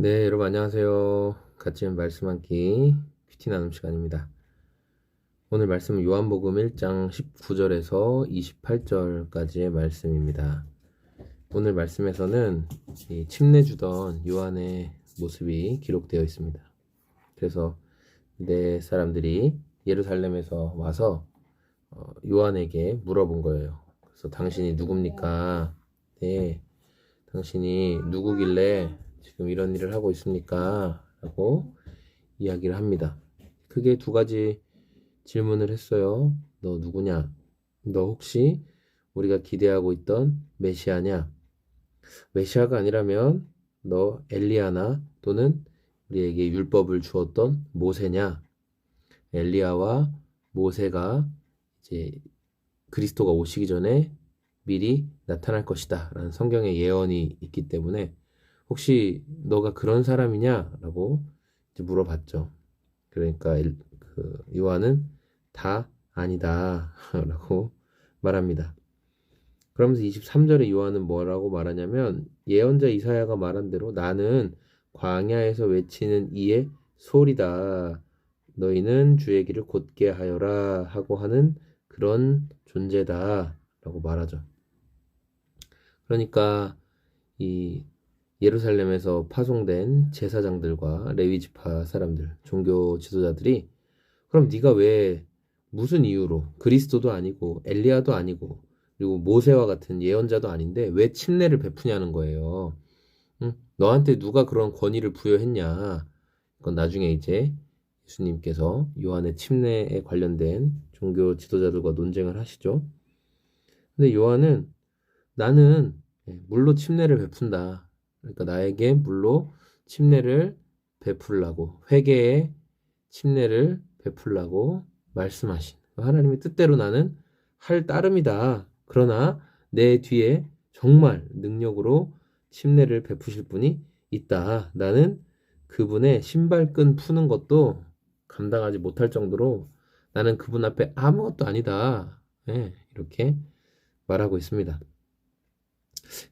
네, 여러분 안녕하세요. 같이 말씀 한끼 큐티 나눔 시간입니다. 오늘 말씀은 요한복음 1장 19절에서 28절까지의 말씀입니다. 오늘 말씀에서는 이 침례 주던 요한의 모습이 기록되어 있습니다. 그래서 네 사람들이 예루살렘에서 와서 어, 요한에게 물어본 거예요. 그래서 당신이 누굽니까? 네, 당신이 누구길래 지금 이런 일을 하고 있습니까? 라고 이야기를 합니다. 크게 두 가지 질문을 했어요. 너 누구냐? 너 혹시 우리가 기대하고 있던 메시아냐? 메시아가 아니라면 너 엘리야나 또는 우리에게 율법을 주었던 모세냐? 엘리야와 모세가 이제 그리스도가 오시기 전에 미리 나타날 것이다. 라는 성경의 예언이 있기 때문에 혹시 너가 그런 사람이냐? 라고 이제 물어봤죠. 그러니까 엘- 그 요한은 다 아니다. 라고 말합니다. 그러면서 23절에 요한은 뭐라고 말하냐면 예언자 이사야가 말한 대로 나는 광야에서 외치는 이의 소리다. 너희는 주의 길을 곧게 하여라 하고 하는 그런 존재다. 라고 말하죠. 그러니까 이 예루살렘에서 파송된 제사장들과 레위 지파 사람들, 종교 지도자들이 그럼 네가 왜 무슨 이유로 그리스도도 아니고 엘리야도 아니고 그리고 모세와 같은 예언자도 아닌데 왜 침례를 베푸냐는 거예요. 응? 너한테 누가 그런 권위를 부여했냐? 그건 나중에 이제 예수님께서 요한의 침례에 관련된 종교 지도자들과 논쟁을 하시죠. 근데 요한은 나는 예, 물로 침례를 베푼다. 그러니까 나에게 물로 침례를 베풀라고 회개의 침례를 베풀라고 말씀하신 하나님의 뜻대로 나는 할 따름이다. 그러나 내 뒤에 정말 능력으로 침례를 베푸실 분이 있다. 나는 그분의 신발끈 푸는 것도 감당하지 못할 정도로 나는 그분 앞에 아무것도 아니다. 예, 이렇게 말하고 있습니다.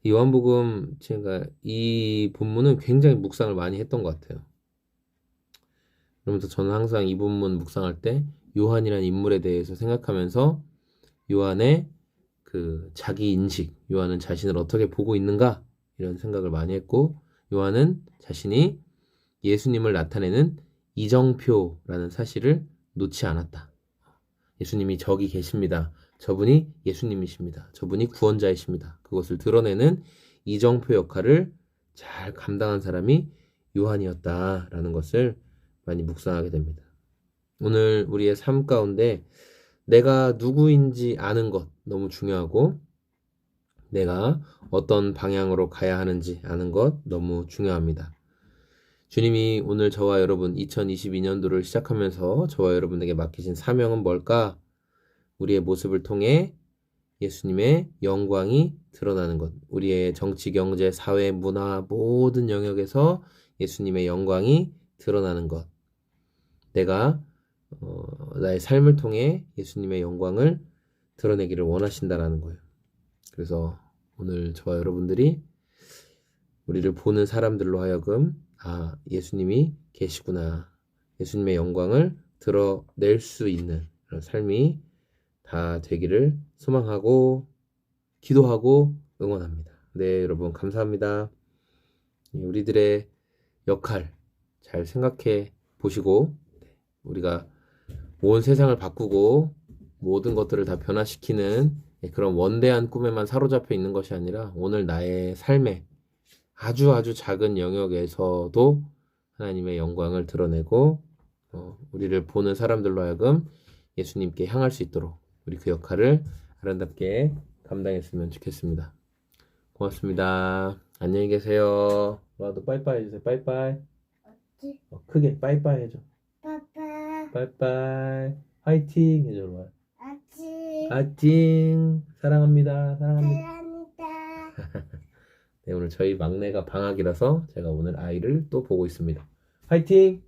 이 요한복음 제가 이 본문은 굉장히 묵상을 많이 했던 것 같아요. 그러면서 저는 항상 이 본문 묵상할 때 요한이라는 인물에 대해서 생각하면서 요한의 그 자기 인식, 요한은 자신을 어떻게 보고 있는가 이런 생각을 많이 했고 요한은 자신이 예수님을 나타내는 이정표라는 사실을 놓지 않았다. 예수님이 저기 계십니다. 저분이 예수님이십니다. 저분이 구원자이십니다. 그것을 드러내는 이정표 역할을 잘 감당한 사람이 요한이었다라는 것을 많이 묵상하게 됩니다. 오늘 우리의 삶 가운데 내가 누구인지 아는 것 너무 중요하고 내가 어떤 방향으로 가야 하는지 아는 것 너무 중요합니다. 주님이 오늘 저와 여러분 2022년도를 시작하면서 저와 여러분에게 맡기신 사명은 뭘까? 우리의 모습을 통해 예수님의 영광이 드러나는 것. 우리의 정치, 경제, 사회, 문화 모든 영역에서 예수님의 영광이 드러나는 것. 내가 어, 나의 삶을 통해 예수님의 영광을 드러내기를 원하신다라는 거예요. 그래서 오늘 저와 여러분들이 우리를 보는 사람들로 하여금 아, 예수님이 계시구나. 예수님의 영광을 드러낼 수 있는 그런 삶이 다 되기를 소망하고 기도하고 응원합니다. 네, 여러분 감사합니다. 우리들의 역할 잘 생각해 보시고 네, 우리가 온 세상을 바꾸고 모든 것들을 다 변화시키는 그런 원대한 꿈에만 사로잡혀 있는 것이 아니라 오늘 나의 삶에 아주 아주 작은 영역에서도 하나님의 영광을 드러내고 어, 우리를 보는 사람들로 하여금 예수님께 향할 수 있도록 우리 그 역할을 아름답게 감당했으면 좋겠습니다. 고맙습니다. 안녕히 계세요. 와도 빠이빠이 해주세요. 빠이빠이. 어, 크게 빠이빠이 해줘. 빠빠 빠이빠이. 화이팅 해줘. 와. 아치 아찡. 사랑합니다. 사랑합니다. 사랑합니다 네, 오늘 저희 막내가 방학이라서 제가 오늘 아이를 또 보고 있습니다. 화이팅!